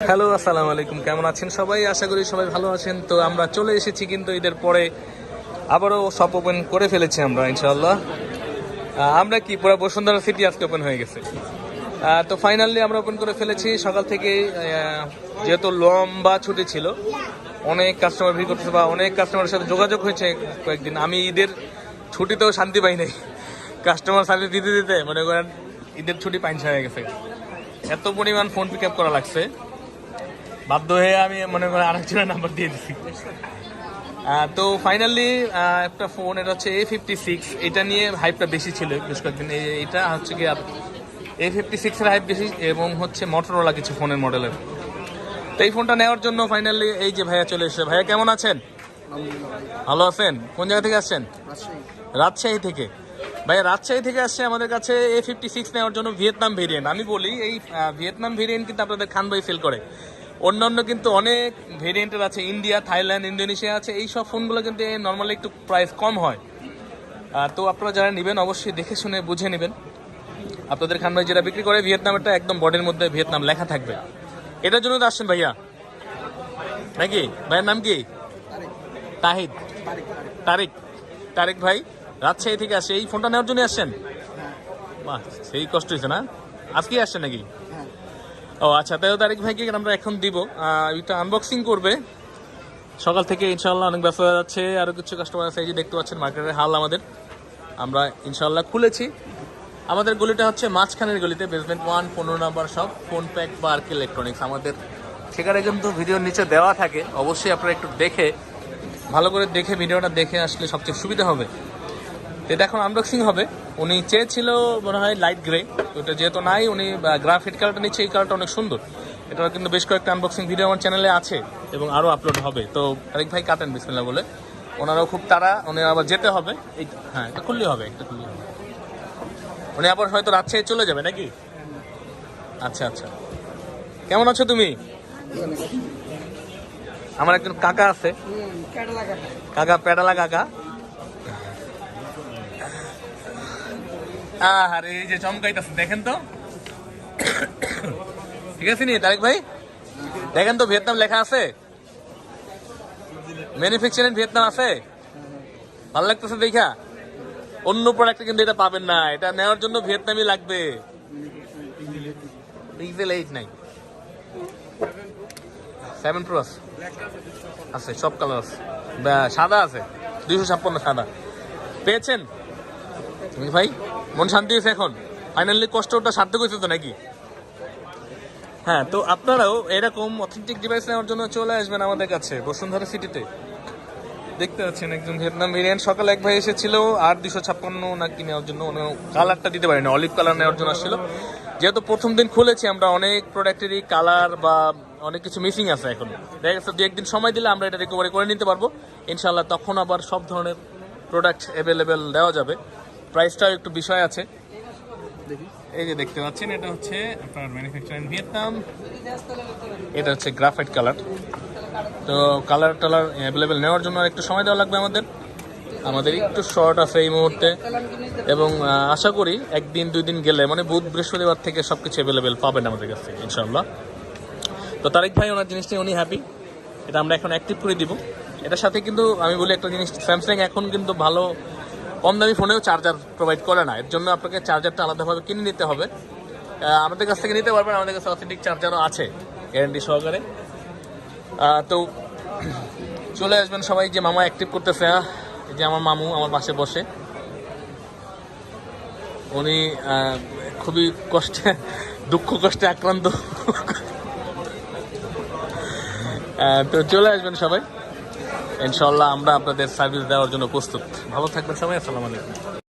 Hello, আসসালামু আলাইকুম। কেমন আছেন সবাই? আশা করি সবাই ভালো আছেন। তো আমরা চলে এসেছি কিন্তু ঈদের পরে আবারও শপ ওপেন করে ফেলেছি আমরা ইনশাল্লাহ আমরা কি, পুরো বসুন্ধরা সিটি আজকে ওপেন হয়ে গেছে। তো ফাইনালি আমরা ওপেন করে ফেলেছি। সকাল থেকে যেহেতু লম্বা ছুটি ছিল, অনেক কাস্টমার ভিড় করতেছে বা অনেক কাস্টমারের সাথে যোগাযোগ হয়েছে কয়েকদিন। আমি ঈদের ছুটিতেও শান্তি পাই নাই। কাস্টমার সার্ভিস দিতে দিতে, মনে করেন, ঈদের ছুটি পাইন হয়ে গেছে। এত পরিমাণ ফোন পিক আপ করা লাগছে। বাধ্য হয়ে আমি মনে করি আরেকজনের নাম্বার দিয়ে দিচ্ছি তো ফাইনালি একটা ফোন এটা হচ্ছে এ ফিফটি সিক্স এটা নিয়ে হাইপটা বেশি ছিল বেশ কয়েকদিন। এটা হচ্ছে কি এ ফিফটি সিক্সের হাইপ বেশি এবং হচ্ছে মোটরোলা কিছু ফোনের মডেলের তো এই ফোনটা নেওয়ার জন্য ফাইনালি এই যে ভাইয়া চলে এসেছে। ভাইয়া কেমন আছেন? ভালো আছেন? কোন জায়গা থেকে আসছেন? রাজশাহী। থেকে। ভাই রাজশাহী থেকে আসছে আমাদের কাছে এ ফিফটি সিক্স নেওয়ার জন্য ভিয়েতনাম ভেরিয়েন্ট আমি বলি এই ভিয়েতনাম ভেরিয়েন্ট কিন্তু আপনাদের খান ভাই সেল করে। অন্যান্য কিন্তু অনেক ভেরিয়েন্টের আছে ইন্ডিয়া থাইল্যান্ড ইন্দোনেশিয়া আছে এই সব ফোনগুলো কিন্তু নর্মালি একটু প্রাইস কম হয়। তো আপনারা যারা নেবেন অবশ্যই দেখে শুনে বুঝে নেবেন। আপনাদের খান ভাই যেটা বিক্রি করে ভিয়েতনামেরটা একদম বডির মধ্যে ভিয়েতনাম লেখা থাকবে। এটার জন্য তো আসছেন ভাইয়া। নাকি? ভাইয়ের নাম কি? তাহিদ। তারিক। তারিক ভাই রাজশাহী থেকে আসছে। এই ফোনটা নেওয়ার জন্য আসছেন? বাহ সেই কষ্ট হয়েছে না? আজকে আসছেন নাকি? ও আচ্ছা তাই তারিক ভাইকে আমরা এখন দিব। এটা আনবক্সিং করবে। সকাল থেকে ইনশাল্লাহ অনেক ব্যস্ত যাচ্ছে। আরও কিছু কাস্টমার আছে, এই যে দেখতে পাচ্ছেন মার্কেটের হাল আমাদের। আমরা ইনশাল্লাহ খুলেছি। আমাদের গলিটা হচ্ছে মাঝখানের গলিতে বেসমেন্ট ওয়ান পনেরো নাম্বার সব ফোন প্যাক বা আর্ক ইলেকট্রনিক্স আমাদের সেখানে কিন্তু ভিডিওর নিচে দেওয়া থাকে। অবশ্যই আপনারা একটু দেখে, ভালো করে দেখে, ভিডিওটা দেখে আসলে সবচেয়ে সুবিধা হবে। এটা এখন আনবক্সিং হবে। উনি চেয়েছিল মনে হয় লাইট গ্রে ওটা যেহেতু নাই উনি গ্রাফিট কালারটা নিচ্ছে এই কালারটা অনেক সুন্দর। এটা কিন্তু বেশ কয়েকটা আনবক্সিং ভিডিও আমার চ্যানেলে আছে এবং আরও আপলোড হবে। তো আরেক ভাই কাটেন বিসমিল্লা বলে। ওনারাও খুব তারা উনি আবার যেতে হবে। এই হ্যাঁ এটা খুললেই হবে এটা খুললেই হবে। উনি আবার হয়তো রাজশাহী চলে যাবে নাকি? আচ্ছা আচ্ছা। কেমন আছো তুমি? আমার একজন কাকা আছে। কাকা। প্যাডালা কাকা। আরে এই যে চমকাইতেছে, দেখেন তো। ঠিক আছে নি, তারেক ভাই? দেখেন তো, ভিয়েতনাম লেখা আছে? ম্যানুফ্যাকচারিং ভিয়েতনাম আছে? ভালো লাগতেছে দেখা? অন্য প্রোডাক্টে কিন্তু এটা পাবেন না, এটা নেওয়ার জন্য ভিয়েতনামই লাগবে। ডিজেল এইট নাই সেভেন প্রো আছে। আছে, সব কালার আছে। সাদা আছে। দুইশো ছাপ্পান্ন সাদা। পেয়েছেন? ভাই? মন শান্তি হয়েছে এখন? ফাইনালি কষ্টটা সার্থক হয়েছে তো নাকি? হ্যাঁ তো আপনারাও এরকম অথেন্টিক ডিভাইস নেওয়ার জন্য চলে আসবেন আমাদের কাছে, বসুন্ধরা সিটিতে দেখতে পাচ্ছেন একজন ভিয়েতনাম ভেরিয়েন্ট সকালে এক ভাই এসেছিল, আর দুশো ছাপ্পান্ন নাকি নেওয়ার জন্য কালারটা দিতে পারেনি অলিভ কালার নেওয়ার জন্য আসছিল। যেহেতু প্রথম দিন খুলেছি, আমরা অনেক প্রোডাক্টেরই কালার বা অনেক কিছু মিসিং আছে এখন। দেখা গেছে দু একদিন সময় দিলে আমরা এটা রিকভারি করে নিতে পারব। ইনশাল্লাহ তখন আবার সব ধরনের প্রোডাক্ট অ্যাভেলেবেল দেওয়া যাবে। প্রাইসটাও একটু বিষয় আছে। এই যে দেখতে পাচ্ছেন এটা হচ্ছে আপনার ম্যানুফ্যাকচারিং ভিয়েতনাম এটা হচ্ছে গ্রাফাইট কালার তো কালার টালার অ্যাভেলেবেল নেওয়ার জন্য একটু সময় দেওয়া লাগবে আমাদের। আমাদের একটু শর্ট আছে এই মুহূর্তে। এবং আশা করি একদিন দুই দিন গেলে মানে বুধ বৃহস্পতিবার থেকে সব কিছু অ্যাভেলেবেল পাবেন আমাদের কাছ থেকে ইনশাল্লাহ তো তারিক ভাই ওনার জিনিসটা উনি হ্যাপি এটা আমরা এখন অ্যাক্টিভ করে দিব। এটার সাথে কিন্তু আমি বলি একটা জিনিস স্যামসাং এখন কিন্তু ভালো কম দামি ফোনেও চার্জার প্রোভাইড করে না। এর জন্য আপনাকে চার্জারটা আলাদাভাবে কিনে নিতে হবে। আমাদের কাছ থেকে নিতে পারবেন, আমাদের কাছে অথেন্টিক চার্জারও আছে গ্যারান্টি সহকারে। তো চলে আসবেন সবাই, যে মামা অ্যাক্টিভ করতেছে যে আমার মামু আমার পাশে বসে। উনি খুবই কষ্টে, দুঃখ কষ্টে আক্রান্ত। তো চলে আসবেন সবাই। ইনশাল্লাহ আমরা আপনাদের সার্ভিস দেওয়ার জন্য প্রস্তুত। ভালো থাকবেন সবাই আসসালামু আলাইকুম।